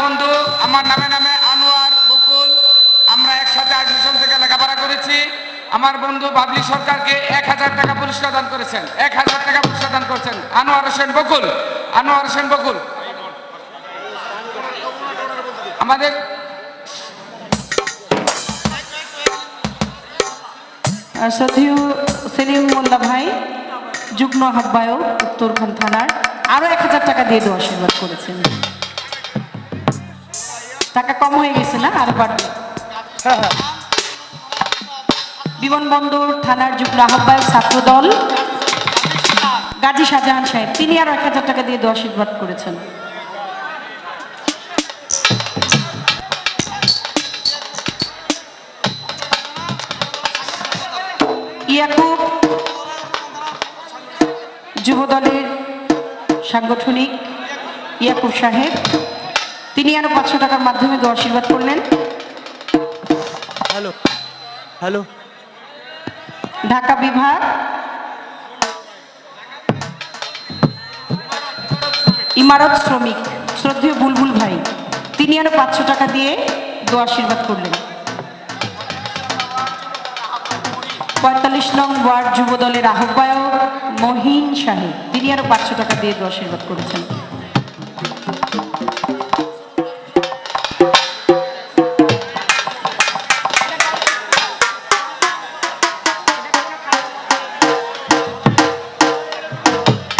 বন্ধু, আমার নামে নামে আনোয়ার বকুল, আমরা একসাথে আসাম থেকে লেখাপড়া করেছি। আমার বন্ধু বাবলি সরকারকে এক হাজার টাকা পুরস্কার দান করেছেন। এক হাজার টাকা পুরস্কার দান করেছেন। আনোয়ার হোসেন বকুল, আনোয়ার হোসেন বকুল। আমাদের শ্রদ্ধেয় সেলিম মোল্লা ভাই, যুগ্ম আহ্বায়ক উত্তরখান থানার আরও এক হাজার টাকা দিয়ে দেওয়া আশীর্বাদ করেছেন। টাকা কম হয়ে গেছে না আরও বাড়বে। বিমানবন্দর থানার যুগ্ম আহ্বায়ক ছাত্রদল গাজী শাহজাহান সাহেব তিনি আরও এক হাজার টাকা দিয়ে আশীর্বাদ করেছেন। ইয়াকুব যুবদলের সাংগঠনিক ইয়াকুব সাহেব তিনি আরও পাঁচশো টাকার মাধ্যমে আশীর্বাদ করলেন। Hello hello. ঢাকা বিভাগ। ইমারত শ্রমিক শ্রদ্ধেয় বুলবুল ভাই তিনি আরও পাঁচশো টাকা দিয়ে দোয়া আশীর্বাদ করলেন। পঁয়তাল্লিশ নং ওয়ার্ড যুব দলের আহ্বায়ক মহিন সাহেব তিনি আরও পাঁচশো টাকা দিয়ে দোয়া আশীর্বাদ করেছেন।